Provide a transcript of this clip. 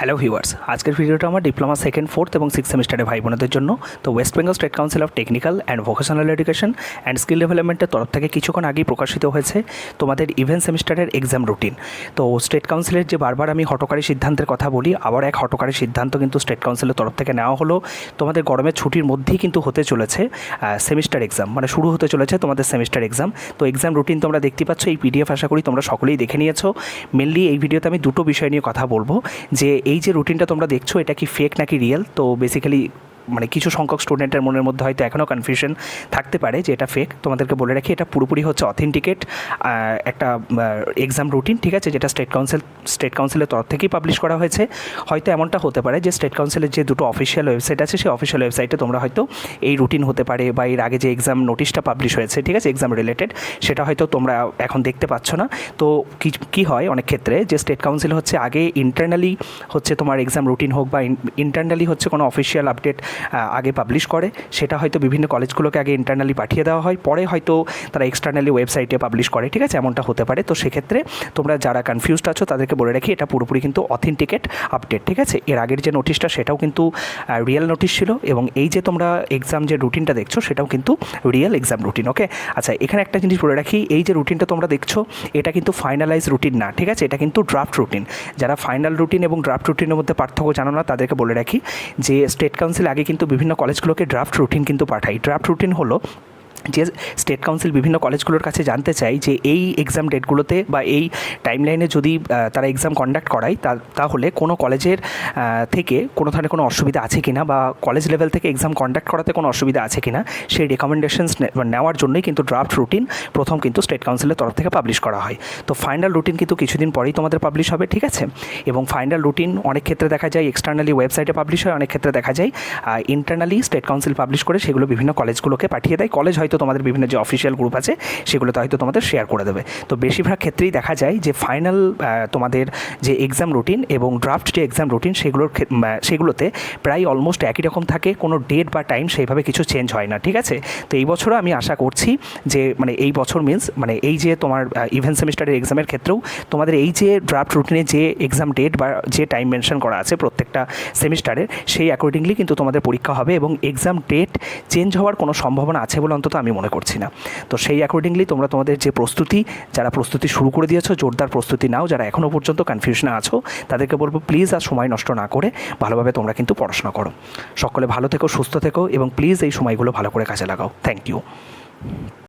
Hello viewers আজকের ভিডিওটা আমার ডিপ্লোমা সেকেন্ড ফোর্থ এবং সিক্স সেমিস্টারের ভাই বোনদের জন্য। তো West Bengal State Council of Technical and Vocational Education and Skill ডেভেলপমেন্টের তরফ থেকে কিছুক্ষণ আগেই প্রকাশিত হয়েছে তোমাদের ইভেন্ট সেমিস্টারের এক্সাম রুটিন তো স্টেট কাউন্সিলের যে বারবার আমি হটকারী সিদ্ধান্তের কথা বলি, আবার এক হটকারী সিদ্ধান্ত কিন্তু স্টেট কাউন্সিলের তরফ থেকে নেওয়া হলো। তোমাদের গরমের ছুটির মধ্যেই কিন্তু হতে চলেছে সেমিস্টার এক্সাম মানে শুরু হতে চলেছে তোমাদের সেমিস্টার এক্সাম তো এক্সাম রুটিন তোমরা দেখতে পাচ্ছ, এই পিডিএফ আশা করি তোমরা সকলেই দেখে নিয়েছো। মেনলি এই ভিডিওতে আমি দুটো বিষয় নিয়ে কথা বলব। যে এই যে রুটিনটা তোমরা দেখছ এটা কি ফেক নাকি রিয়েল তো বেসিক্যালি মানে কিছু সংখ্যক স্টুডেন্টের মনের মধ্যে হয়তো এখনও কনফিউশন থাকতে পারে যে এটা ফেক তোমাদেরকে বলে রাখি, এটা পুরোপুরি হচ্ছে অথেন্টিকেট একটা এক্সাম রুটিন ঠিক আছে? যেটা স্টেট কাউন্সিল স্টেট কাউন্সিলের তরফ থেকেই পাবলিশ করা হয়েছে। হয়তো এমনটা হতে পারে যে স্টেট কাউন্সিলের যে দুটো অফিসিয়াল ওয়েবসাইট আছে, সেই অফিসিয়াল ওয়েবসাইটে তোমরা হয়তো এই রুটিন হতে পারে বা এর আগে যে এক্সাম নোটিশটা পাবলিশ হয়েছে, ঠিক আছে? এক্সাম রিলেটেড সেটা হয়তো তোমরা এখন দেখতে পাচ্ছ না। তো কি হয় অনেক ক্ষেত্রে যে স্টেট কাউন্সিল হচ্ছে আগে ইন্টারনালি হচ্ছে তোমার এক্সাম রুটিন হোক বা ইন্টারনালি হচ্ছে কোনো অফিসিয়াল আপডেট আগে পাবলিশ করে। সেটা হয়তো বিভিন্ন কলেজগুলোকে আগে ইন্টারনালি পাঠিয়ে দেওয়া হয়। পরে হয়তো তারা এক্সটার্নালি ওয়েবসাইটে পাবলিশ করে, ঠিক আছে? এমনটা হতে পারে। তো সেক্ষেত্রে তোমরা যারা কনফিউজড আছো, তাদেরকে বলে রাখি, এটা পুরোপুরি কিন্তু অথেন্টিকেট আপডেট ঠিক আছে? এর আগের যে নোটিশটা সেটাও কিন্তু রিয়েল নোটিশ ছিল এবং এই যে তোমরা এক্সাম যে রুটিনটা দেখছ, সেটাও কিন্তু রিয়েল এক্সাম রুটিন ওকে আচ্ছা এখানে একটা জিনিস বলে রাখি, এই যে রুটিনটা তোমরা দেখছ, এটা কিন্তু ফাইনালাইজ রুটিন না, ঠিক আছে? এটা কিন্তু ড্রাফট রুটিন যারা ফাইনাল রুটিন এবং ড্রাফট রুটিনের মধ্যে পার্থক্য জানো না, তাদেরকে বলে রাখি যে স্টেট কাউন্সিল আগে কিন্তু বিভিন্ন কলেজগুলোকে ড্রাফট রুটিন কিন্তু পাঠাই ড্রাফট রুটিন হলো যে স্টেট কাউন্সিল বিভিন্ন কলেজগুলোর কাছে জানতে চাই যে এই এক্সাম ডেটগুলোতে বা এই টাইম লাইনে যদি তারা এক্সাম কন্ডাক্ট করায়, তা, তাহলে কোনো কলেজের থেকে কোনো ধরনের কোনো অসুবিধা আছে কি না বা কলেজ লেভেল থেকে এক্সাম কন্ডাক্ট করাতে কোনো অসুবিধা আছে কি না সেই রেকমেন্ডেশনস নেওয়ার জন্যই কিন্তু ড্রাফট রুটিন প্রথম কিন্তু স্টেট কাউন্সিলের তরফ থেকে পাবলিশ করা হয়। তো ফাইনাল রুটিন কিন্তু কিছুদিন পরেই তোমাদের পাবলিশ হবে, ঠিক আছে? এবং ফাইনাল রুটিন অনেক ক্ষেত্রে দেখা যায় এক্সটার্নালি ওয়েবসাইটে পাবলিশ হয়, অনেক ক্ষেত্রে দেখা যায় ইন্টারনালি স্টেট কাউন্সিল পাবলিশ করে সেগুলো বিভিন্ন কলেজগুলোকে পাঠিয়ে দেয়। কলেজ হয়তো তোমাদের বিভিন্ন যে অফিসিয়াল গ্রুপ আছে, সেগুলোতে হয়তো তোমাদের শেয়ার করে দেবে। তো বেশিরভাগ ক্ষেত্রেই দেখা যায় যে ফাইনাল তোমাদের যে এক্সাম রুটিন এবং ড্রাফট যে এক্সাম রুটিন সেগুলোর সেগুলোতে প্রায় অলমোস্ট একই রকম থাকে, কোনো ডেট বা টাইম সেইভাবে কিছু চেঞ্জ হয় না, ঠিক আছে? তো এই বছরও আমি আশা করছি যে মানে এই বছর মিন্স মানে এই যে তোমার ইভেন্ট সেমিস্টারের এক্সামের ক্ষেত্রেও তোমাদের এই যে ড্রাফট রুটিনে যে এক্সাম ডেট বা যে টাইম মেনশন করা আছে প্রত্যেকটা সেমিস্টারের সেই অ্যাকর্ডিংলি কিন্তু তোমাদের পরীক্ষা হবে এবং এক্সাম ডেট চেঞ্জ হওয়ার কোনো সম্ভাবনা আছে বলে অন্তত আমি মনে করছি না। তো সেই অ্যাকর্ডিংলি তোমরা তোমাদের যে প্রস্তুতি, যারা প্রস্তুতি শুরু করে দিয়েছ, জোরদার প্রস্তুতি নাও, যারা এখনও পর্যন্ত কনফিউশনে আছো, তাদেরকে বলব প্লিজ আর সময় নষ্ট না করে ভালোভাবে তোমরা কিন্তু পড়াশোনা করো। সকলে ভালো থেকো, সুস্থ থেকো এবং প্লিজ এই সময়গুলো ভালো করে কাজে লাগাও। Thank you